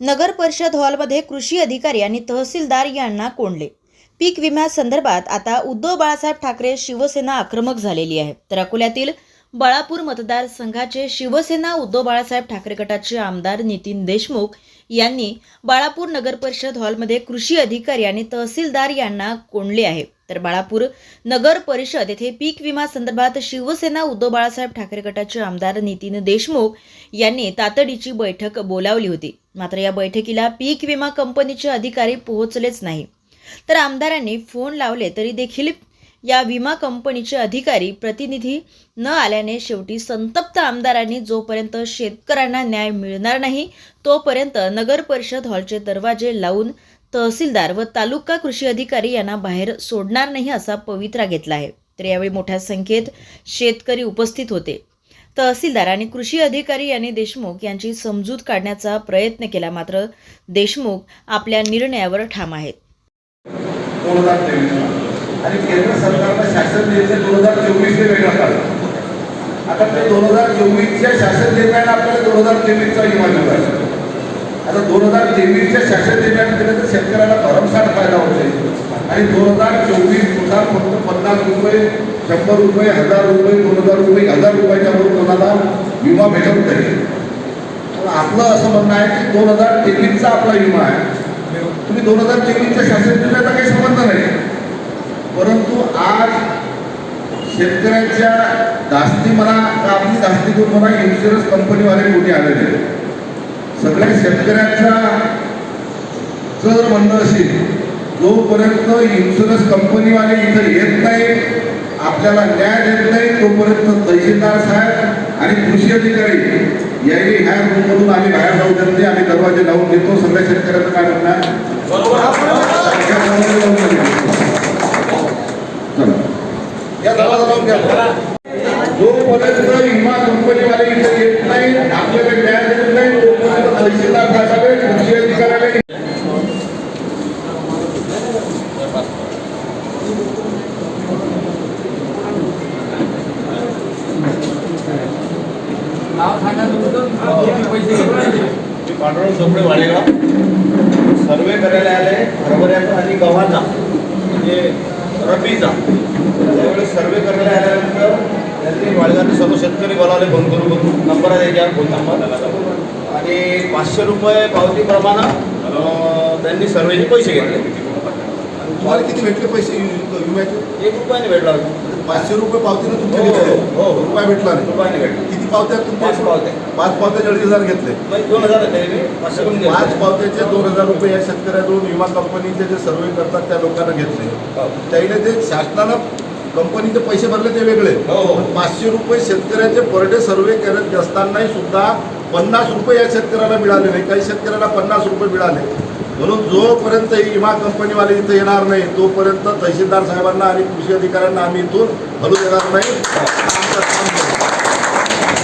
नगर परिषद हॉलमध्ये कृषी अधिकारी आणि तहसीलदार यांना कोंडले. पीक विम्यासंदर्भात आता उद्धव बाळासाहेब ठाकरे शिवसेना आक्रमक झालेली आहे. तर अकोल्यातील बाळापूर मतदारसंघाचे शिवसेना उद्धव बाळासाहेब ठाकरे गटाचे आमदार नितीन देशमुख यांनी बाळापूर नगर परिषद हॉलमध्ये कृषी अधिकारी आणि तहसीलदार यांना कोंडले आहे. तर बाळापूर नगर परिषद येथे पीक विमा संदर्भात शिवसेना उद्धव बाळासाहेब ठाकरे गटाचे आमदार नितीन देशमुख यांनी तातडीची बैठक बोलावली होती. मात्र या बैठकीला पीक विमा कंपनीचे अधिकारी पोहोचलेच नाही. तर आमदारांनी फोन लावले तरी देखील या विमा कंपनीचे अधिकारी प्रतिनिधी न आल्याने शेवटी संतप्त आमदारांनी जोपर्यंत शेतकऱ्यांना न्याय मिळणार नाही तोपर्यंत नगर परिषद हॉलचे दरवाजे लावून तहसीलदार व तालुका कृषी अधिकारी यांना बाहेर सोडणार नाही असा पवित्रा घेतला आहे. तर यावेळी मोठ्या संख्येत शेतकरी उपस्थित होते. तहसीलदार आणि कृषी अधिकारी यांनी देशमुख यांची समजूत काढण्याचा प्रयत्न केला. मात्र देशमुख आपल्या निर्णयावर ठाम आहेत. आणि केंद्र सरकारनं शासन निर्णय दोन हजार चोवीसचे वेगळा काढला. आता ते दोन हजार चोवीसच्या शासन निर्णयानं आपल्याला दोन हजार तेवीसचा विमा दिला आता दोन हजार तेवीसच्या शासन निर्णयानं दिलं तर शेतकऱ्याला भरमसाठ फायदा होते आणि दोन हजार चोवीसनुसार फक्त पन्नास रुपये शंभर रुपये हजार रुपये दोन हजार रुपये हजार रुपयाच्या वर कोणाला विमा भेटत नाही. पण आपलं असं म्हणणं आहे की दोन हजार तेवीसचा आपला विमा आहे. तुम्ही दोन हजार तेवीसच्या शासन निर्णयाचा काही संबंध नाही. परंतु आज शेतकऱ्यांच्या दास्ती म्हणा का आपली दास्ती करून म्हणा इन्शुरन्स कंपनीवाले मोठे आलेले सगळ्या शेतकऱ्यांचा जर म्हणणं असेल जोपर्यंत इन्शुरन्स कंपनीवाले इथं येत नाही आपल्याला न्याय देत नाही तोपर्यंत तहसीलदार साहेब आणि कृषी अधिकारी यांनी ह्या रूममधून आम्ही बाहेर जाऊ देत नाही आम्ही दरवाजे लावून देतो सगळ्या शेतकऱ्यांचं काय म्हणणार जोपर्यंत विमा कंपनीवाले इथे येत नाही आपल्याकडे न्याय देत नाही तोपर्यंत तहसीलदार साहेबांनी कृषी अधिकाऱ्याने नाव सांगा तुमचं किती पैसे घेतले मी पांडुरंग चोपडे वाडेगाव सर्वे करायला आले हरभऱ्याचा आणि गव्हाचा म्हणजे रब्बीचा त्यावेळेस सर्वे करायला आल्यानंतर त्यांनी वाडेगावचे सर्व शेतकरी बोलावले फोन करून बघून नंबर आहे त्याच्यावर फोन नंबर आणि पाचशे रुपये पावतीप्रमाणे अं, त्यांनी सर्वेचे पैसे घेतले तुम्हाला किती भेटले पैसे विम्याचे? एक रुपयाने भेटला होता. पाचशे रुपये पावतीनं तुमच्या हो, हो, हो. रुपया भेटला नाही. रुपयाने भेटला. पावत्या तुमच्या पाच पावत्या. पाच पावत्या चाळीस हजार घेतले दोन हजार पाच. पावत्याचे दोन हजार रुपये या शेतकऱ्याकडून विमा कंपनीचे जे सर्वे करतात त्या लोकांना घेतले हो. त्याने ते शासनानं कंपनीचे पैसे भरले ते वेगळे हो. पण पाचशे रुपये शेतकऱ्याचे पर डे सर्वे करत असतानाही सुद्धा पन्नास रुपये या शेतकऱ्याला मिळाले नाही काही शेतकऱ्याला पन्नास रुपये मिळाले म्हणून जोपर्यंत ही विमा कंपनीवाले इथं येणार नाही तोपर्यंत तहसीलदार साहेबांना आणि कृषी अधिकाऱ्यांना आम्ही इथून हलू देणार नाही आमचं काम आहे. त्याने पैसे घेतले तरी